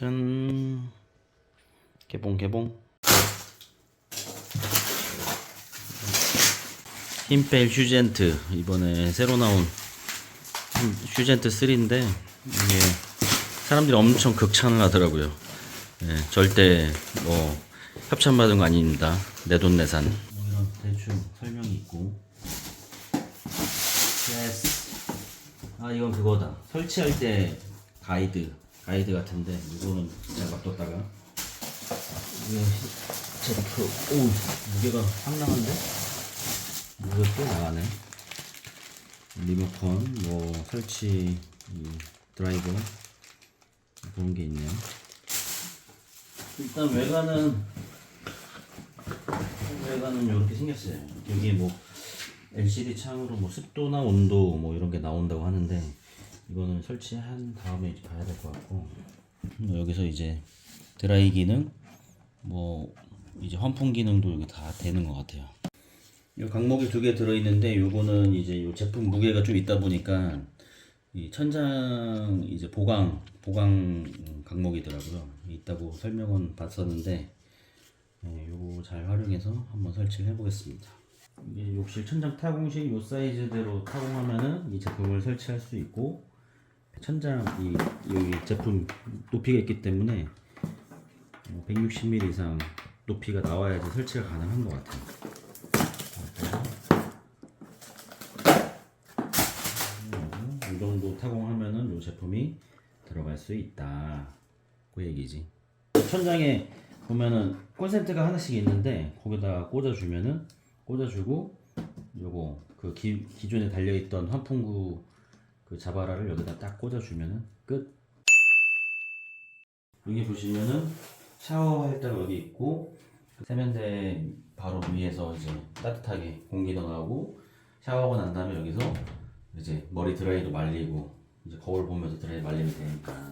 짠. 개봉 개봉. 힘뺄 휴젠트 이번에 새로 나온 휴젠트 3인데 이게 사람들이 엄청 극찬을 하더라고요. 예, 절대 뭐 협찬 받은 거 아닙니다. 내 돈 내산. 뭐 이런 대충 설명이 있고. 예스. 아 이건 그거다. 설치할 때 가이드 가이드 같은데 이거는 잘 놔뒀다가 이거 제프 오 무게가 상당한데 무게 또 나가네. 리모컨 뭐 설치 이 드라이버 그런 게 있네요. 일단 외관은 외관은 이렇게 생겼어요. 여기 뭐 LCD 창으로 뭐 습도나 온도 뭐 이런 게 나온다고 하는데 이거는 설치한 다음에 이제 봐야 될 것 같고 뭐 여기서 이제 드라이 기능 뭐 이제 환풍 기능도 여기 다 되는 것 같아요. 이 강목이 두 개 들어있는데 요거는 이제 이 제품 무게가 좀 있다 보니까 이 천장 이제 보강 보강 강목이더라고요. 있다고 설명은 봤었는데 네, 요거 잘 활용해서 한번 설치를 해보겠습니다. 이게 욕실 천장 타공식 요 사이즈대로 타공하면은 이 제품을 설치할 수 있고 천장 이 여기 제품 높이가 있기 때문에 160mm 이상 높이가 나와야지 설치가 가능한 것 같아요. 이 정도 타공하면은 이 제품이 들어갈 수 있다. 그 얘기지. 천장에 보면은 콘센트가 하나씩 있는데 거기다가 꽂아주면은 꽂아주고 요거 그 기, 기존에 달려있던 환풍구 그 자바라를 여기다 딱 꽂아주면은 끝. 여기 보시면은 샤워할 때가 여기 있고 세면대 바로 위에서 이제 따뜻하게 공기도 나오고 샤워하고 난 다음에 여기서 이제 머리 드라이도 말리고 이제 거울 보면서 드라이 말리면 되니까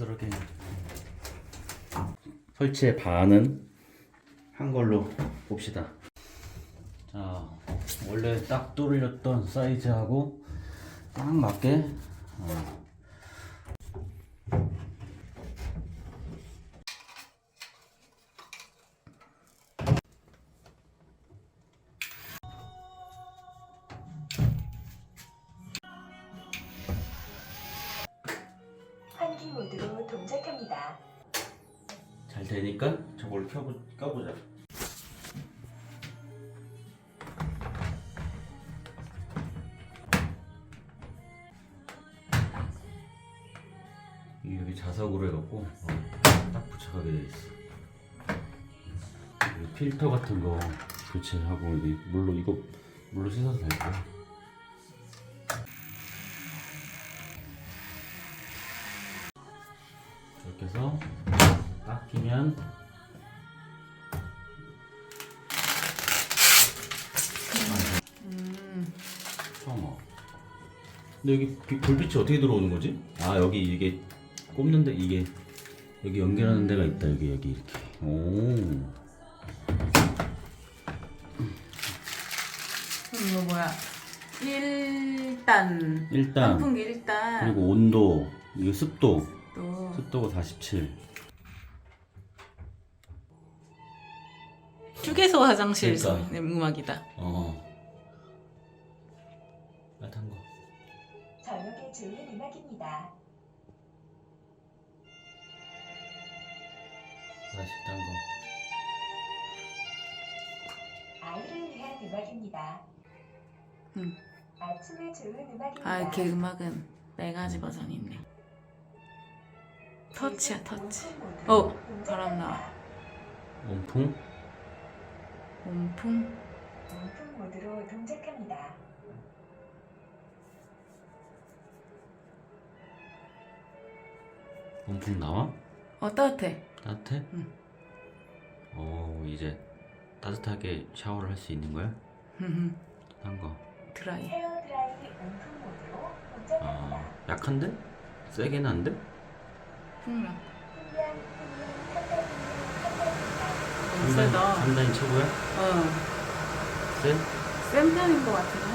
부스러기 설치의 반은 한 걸로 봅시다. 자, 원래 딱 뚫렸던 사이즈하고 딱 맞게 어, 되니까 저걸 켜보, 껴보자. 이게 여기 자석으로 해갖고 어, 딱 부착하게 돼 있어. 이 필터 같은 거 교체하고 이게 물로 이거 물로 씻어도 될 거야. 이렇게 해서 딱 끼면 청어. 근데 여기 비- 불빛이 어떻게 들어오는 거지? 아 여기 이게 꼽는데 이게 여기 연결하는 데가 있다. 여기 여기 이렇게. 오. 그럼 이거 뭐야? 1단. 일단. 환풍기 1단. 그리고 온도. 이거 습도. 또 습도가 47 휴게소 화장실 그러니까. 네, 음악이다 어. 따뜻한 거 저녁에 좋은 음악입니다. 맛있단 거 아이를 위한 음악입니다. 음. 아침에 좋은 음악입니다. 아 이렇게 음악은 네 가지 버전이 있네 터치야 터치 어 바람 나와 온풍 온풍 온풍 모드로 동작합니다. 온풍 나와? 어 따뜻해. 따뜻해? 응. 어 이제 따뜻하게 샤워를 할 수 있는 거야? 흠흠. 한 거. 드라이. 헤어 드라이 온풍 모드로 동작합니다. 아 약한데? 세게는 안 돼? 풍랑. 신기한 세다. 3단이 최고야? 어. 센? 센 편인 것 같은데?